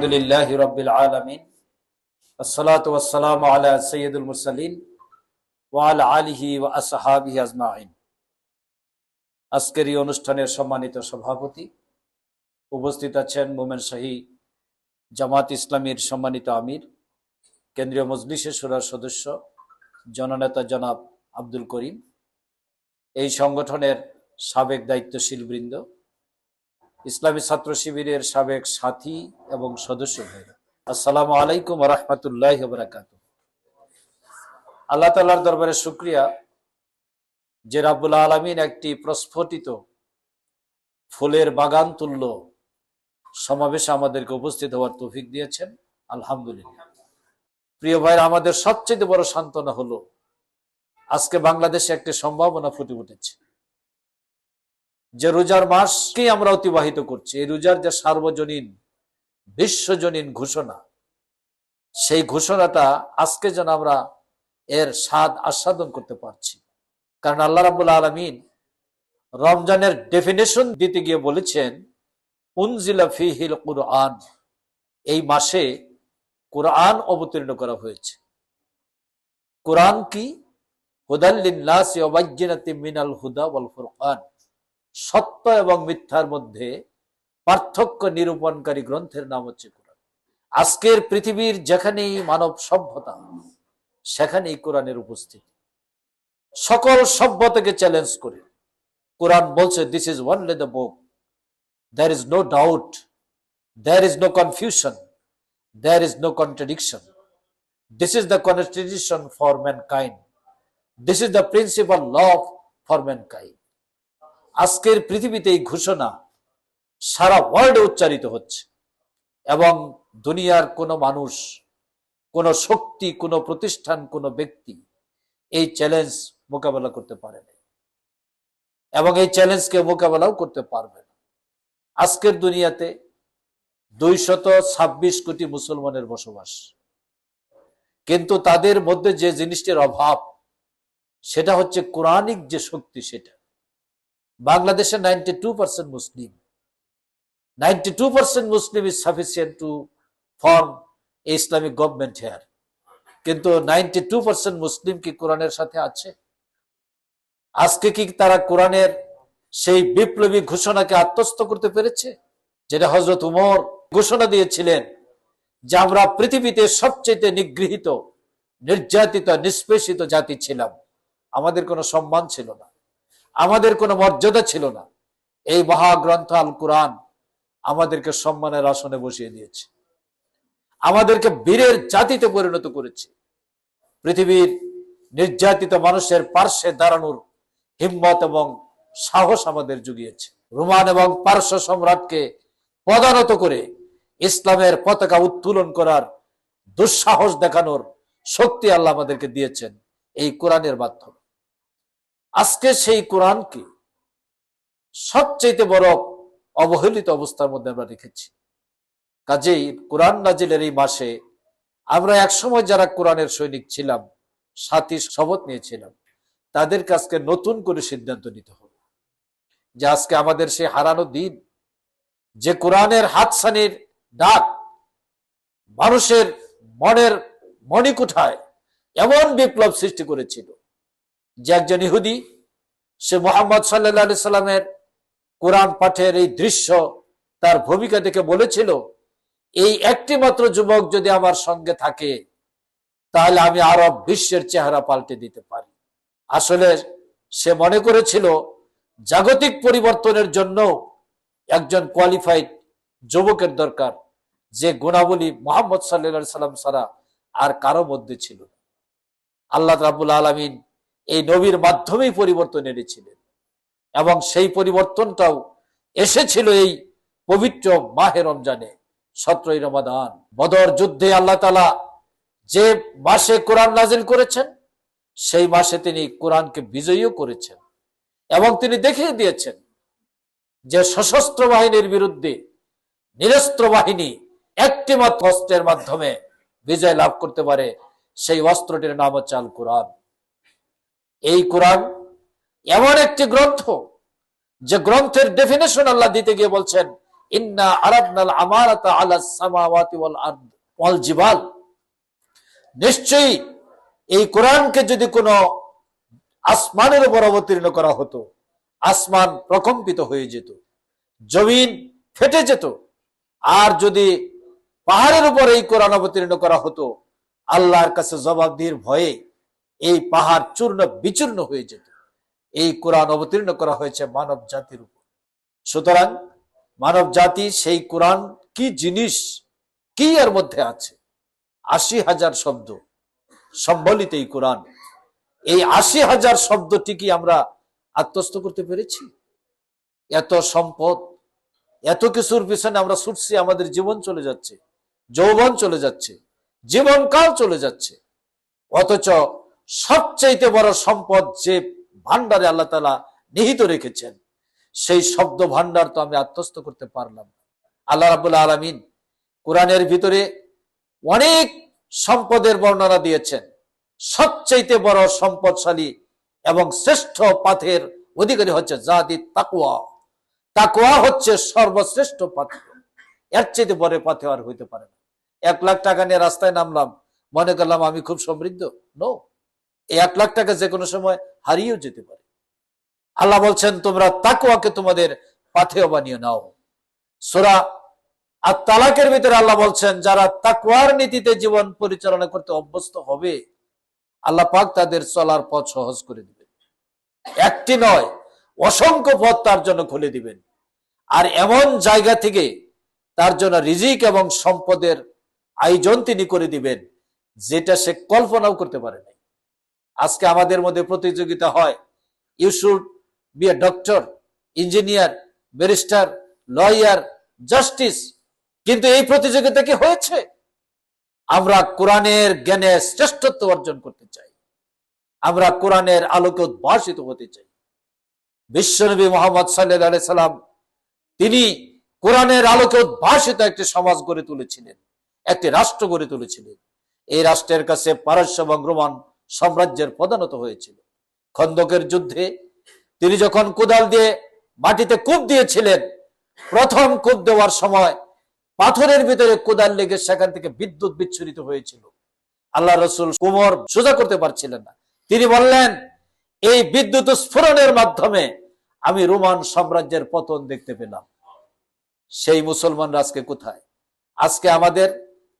আলহামদুলিল্লাহ রবিল আলমিন। অনুষ্ঠানের সম্মানিত সভাপতি উপস্থিত আছেন মোমেন শাহী জামাত ইসলামীর সম্মানিত আমির, কেন্দ্রীয় মজলিসের সুরার সদস্য জননেতা জনাব আব্দুল করিম, এই সংগঠনের সাবেক দায়িত্বশীল বৃন্দ ইসলামী ছাত্র শিবিরের সাবেক সাথী এবং সদস্য ভাইরা। আসসালামু আলাইকুম রহমতুল্লাহ বরাকাত আল্লাহ তাল্লাহর দরবারে শুক্রিয়া। যে রাব্বুল আলমিন একটি প্রস্ফুটিত ফুলের বাগান তুল্য সমাবেশে আমাদেরকে উপস্থিত হওয়ার তৌফিক দিয়েছেন। আলহামদুলিল্লাহ। প্রিয় ভাইরা, আমাদের সবচেয়ে বড় সান্ত্বনা হলো, আজকে বাংলাদেশে একটি সম্ভাবনা ফুটে উঠেছে। যে রোজার মাসকেই আমরা অতিবাহিত করছি, এই রোজার যে সার্বজনীন, বিশ্বজনীন ঘোষণা, সেই ঘোষণাটা আজকে যেন আমরা এর স্বাদ আস্বাদন করতে পারছি। কারণ আল্লাহ রাবুল আলমিন রমজানের ডেফিনেশন দিতে গিয়ে বলেছেন, উনজিলা ফিহিল কুরআন এই মাসে কোরআন অবতীর্ণ করা হয়েছে। কোরআন কি? ওয়াবাজ্জিনাতি মিনাল হুদা ওয়াল ফুরকান। সত্য এবং মিথ্যার মধ্যে পার্থক্য নিরূপণকারী গ্রন্থের নাম হচ্ছে কোরআন। আজকের পৃথিবীর যেখানেই মানব সভ্যতা, সেখানেই কোরআনের উপস্থিতি। সকল সভ্যতাকে চ্যালেঞ্জ করে কোরআন বলছে this is only the book there is no doubt there is no confusion there is no contradiction this is the constitution for mankind this is the principal law for mankind আজকের পৃথিবীতে এই ঘোষণা সারা ওয়ার্ল্ডে উচ্চারিত হচ্ছে। এবং দুনিয়ার কোনো মানুষ, কোনো শক্তি, কোনো প্রতিষ্ঠান, কোনো ব্যক্তি এই চ্যালেঞ্জ মোকাবেলা করতে পারে না এবং এই চ্যালেঞ্জকে মোকাবেলাও করতে পারবে না। আজকের দুনিয়াতে দুইশত ছাব্বিশ কোটি মুসলমানের বসবাস। কিন্তু তাদের মধ্যে যে জিনিসটির অভাব, সেটা হচ্ছে কোরআনিক যে শক্তি, সেটা। বাংলাদেশে ninety two percent Muslim. Ninety two percent Muslim is sufficient to form Islamic government here কিন্তু নাইনটি টু পার্সেন্ট মুসলিম কি কোরআনের সাথে আছে? আজকে কি তারা কোরআনের সেই বিপ্লবী ঘোষণাকে আত্মস্থ করতে পেরেছে? যেটা হজরত উমর ঘোষণা দিয়েছিলেন যে আমরা পৃথিবীতে সবচেয়ে নিগৃহীত, নির্যাতিত, নিষ্পেষিত জাতি ছিলাম। আমাদের কোনো সম্মান ছিল না। আমাদের কোনো মর্যাদা ছিল না। এই মহাগ্রন্থ আল কোরআন আমাদেরকে সম্মানের আসনে বসিয়ে দিয়েছে। আমাদেরকে বীরের জাতিতে পরিণত করেছে। পৃথিবীর নির্যাতিত মানুষের পার্শ্বে দাঁড়ানোর হিম্মত এবং সাহস আমাদের জুগিয়েছে। রোমান এবং পার্শ্ব সম্রাটকে পদানত করে ইসলামের পতাকা উত্তোলন করার দুঃসাহস দেখানোর শক্তি আল্লাহ আমাদেরকে দিয়েছেন এই কোরআনের মাধ্যমে। আজকে সেই কোরআনকে সবচেয়ে বড় অবহেলিত অবস্থার মধ্যে আমরা রেখেছি। কাজেই কোরআন নাজিলের এই মাসে আমরা একসময় যারা কোরআনের সৈনিক ছিলাম, সাথী শপথ নিয়েছিলাম তাদের কাছকে নতুন করে সিদ্ধান্ত নিতে হবে যে আজকে আমাদের সেই হারানো দিন, যে কোরআনের হাতসানির ডাক মানুষের মনের মণিকুঠায় এমন বিপ্লব সৃষ্টি করেছিল যে একজন ইহুদি, সে মোহাম্মদ সাল্লা সাল্লামের কোরআন পাঠের এই দৃশ্য তার ভূমিকা দেখে বলেছিল, এই একটি মাত্র যুবক যদি আমার সঙ্গে থাকে, তাহলে আমি আরব বিশ্বের চেহারা পাল্টে দিতে পারি। আসলে সে মনে করেছিল, জাগতিক পরিবর্তনের জন্য একজন কোয়ালিফাইড যুবকের দরকার, যে গুণাবলী মোহাম্মদ সাল্লা সাল্লাম ছাড়া আর কারও মধ্যে ছিল আল্লাহ রাবুল আলমিন এই নবীর মাধ্যমেই পরিবর্তন এনেছিলেন। এবং সেই পরিবর্তনটাও এসেছিল এই পবিত্র মাহে রমজানে, সতেরোই রমাদান, বদর যুদ্ধে আল্লাহ তালা যে মাসে কোরআন নাজিল করেছেন, সেই মাসে তিনি কোরআনকে বিজয়ীও করেছেন। এবং তিনি দেখিয়ে দিয়েছেন যে সশস্ত্র বাহিনীর বিরুদ্ধে নিরস্ত্র বাহিনী একটি মাত্র অস্ত্রের মাধ্যমে বিজয় লাভ করতে পারে, সেই অস্ত্রটির নাম হচ্ছে আল কোরআন এই কোরআন এমন একটি গ্রন্থ যে গ্রন্থের ডেফিনেশন আল্লাহ দিতে গিয়ে বলছেন, ইন্না আরাদনাল আমারাতা আলা সামাওয়াতি ওয়াল আরদ ওয়াল জিবাল। নিশ্চয়ই এই কোরআনকে যদি কোনো আসমানের উপর অবতীর্ণ করা হতো, আসমান প্রকম্পিত হয়ে যেত, জমিন ফেটে যেত, আর যদি পাহাড়ের উপর এই কোরআন অবতীর্ণ করা হতো, আল্লাহর কাছে জবাবদিহির ভয়ে এই পাহাড় চূর্ণ বিচূর্ণ হয়ে যেত। এই কোরআন অবতীর্ণ করা হয়েছে মানব জাতির উপর। সুতরাং মানব জাতি সেই কোরআন কি জিনিস, কি এর মধ্যে আছে? আশি হাজার শব্দ সম্বলিত এই কোরআন। এই আশি হাজার শব্দটি কি আমরা আত্মস্থ করতে পেরেছি? এত সম্পদ, এত কিছুর পিছনে আমরা ছুটছি, আমাদের জীবন চলে যাচ্ছে, যৌবন চলে যাচ্ছে, জীবনকাল চলে যাচ্ছে। অথচ সবচাইতে বড় সম্পদ যে ভান্ডারে আল্লাহ তালা নিহিত রেখেছেন, সেই শব্দ ভান্ডার তো আমি আত্মস্থ করতে পারলাম। আল্লাহ রাবুল্লাহ আলমিন কোরআনের ভিতরে অনেক সম্পদের বর্ণনা দিয়েছেন। সবচাইতে বড় সম্পদশালী এবং শ্রেষ্ঠ পাথের অধিকারী হচ্ছে জাতি তাকুয়া তাকুয়া হচ্ছে সর্বশ্রেষ্ঠ পাথর। এর চাইতে বড় পাথে আর হইতে পারে না। এক লাখ টাকা নিয়ে রাস্তায় নামলাম, মনে করলাম আমি খুব সমৃদ্ধ। নো এই এক লাখ টাকা যে কোনো সময় হারিয়েও যেতে পারে। আল্লাহ বলছেন, তোমরা তাকুয়াকে তোমাদের পাথেয় বানিয়ে নাও। সোরা আর তালাকের ভিতরে আল্লাহ বলছেন, যারা তাকুয়ার নীতিতে জীবন পরিচালনা করতে অভ্যস্ত হবে, আল্লাহ পাক তাদের চলার পথ সহজ করে দিবেন। একটি নয়, অসংখ্য পথ তার জন্য খুলে দিবেন। আর এমন জায়গা থেকে তার জন্য রিজিক এবং সম্পদের আয়োজন তিনি করে দিবেন, যেটা সে কল্পনাও করতে পারে আজকে আমাদের মধ্যে প্রতিযোগিতা হয়। You should be a doctor engineer barrister lawyer justice কিন্তু এই প্রতিযোগিতা কি হয়েছে? আমরা কোরআনের জ্ঞানে শ্রেষ্ঠত্ব অর্জন করতে চাই। আমরা কোরআনের আলোকে উদ্ভাসিত হতে চাই। বিশ্বনবী মোহাম্মদ সাল্লাহ সাল্লাম, তিনি কোরআনের আলোকে উদ্ভাসিত একটি সমাজ গড়ে তুলেছিলেন, একটি রাষ্ট্র গড়ে তুলেছিলেন। এই রাষ্ট্রের কাছে পারস্য এবং রোমান সাম্রাজ্যের প্রধানত হয়েছিল। খন্দকের যুদ্ধে তিনি যখন কোদাল দিয়ে মাটিতে কূপ দিয়েছিলেন, প্রথম কূপ দেওয়ার সময় পাথরের ভিতরে কোদাল লেগে সেখান থেকে বিদ্যুৎ বিচ্ছুরিত হয়েছিল। আল্লাহ রসুল কোমর সোজা করতে পারছিলেন না। তিনি বললেন, এই বিদ্যুৎ স্ফোরণের মাধ্যমে আমি রোমান সাম্রাজ্যের পতন দেখতে পেলাম। সেই মুসলমানরা আজকে কোথায়? আজকে আমাদের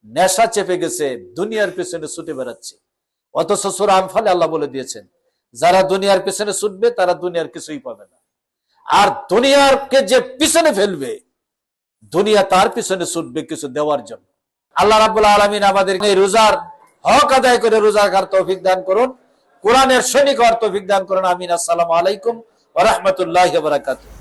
নেশা চেপে গেছে, দুনিয়ার পেছনে ছুটে বেড়াচ্ছে। অথচ সুরা আমফালে আল্লাহ বলে দিয়েছেন, যারা দুনিয়ার পেছনে ছুটবে, তারা দুনিয়ার কিছুই পাবে না। আর দুনিয়ারকে যে পিছনে ফেলবে, দুনিয়া তার পিছনে ছুটবে কিছু দেওয়ার জন্য। আল্লাহ রাবুল্লাহ আলমিন আমাদের এই রোজার হক আদায় করে রোজাকার তৌফিক দান করুন, কোরআনের সৈনিক তৌফিক দান করুন। আমিন। আসসালামু আলাইকুম ওরহমতুল্লাহ বারাকাতুহ।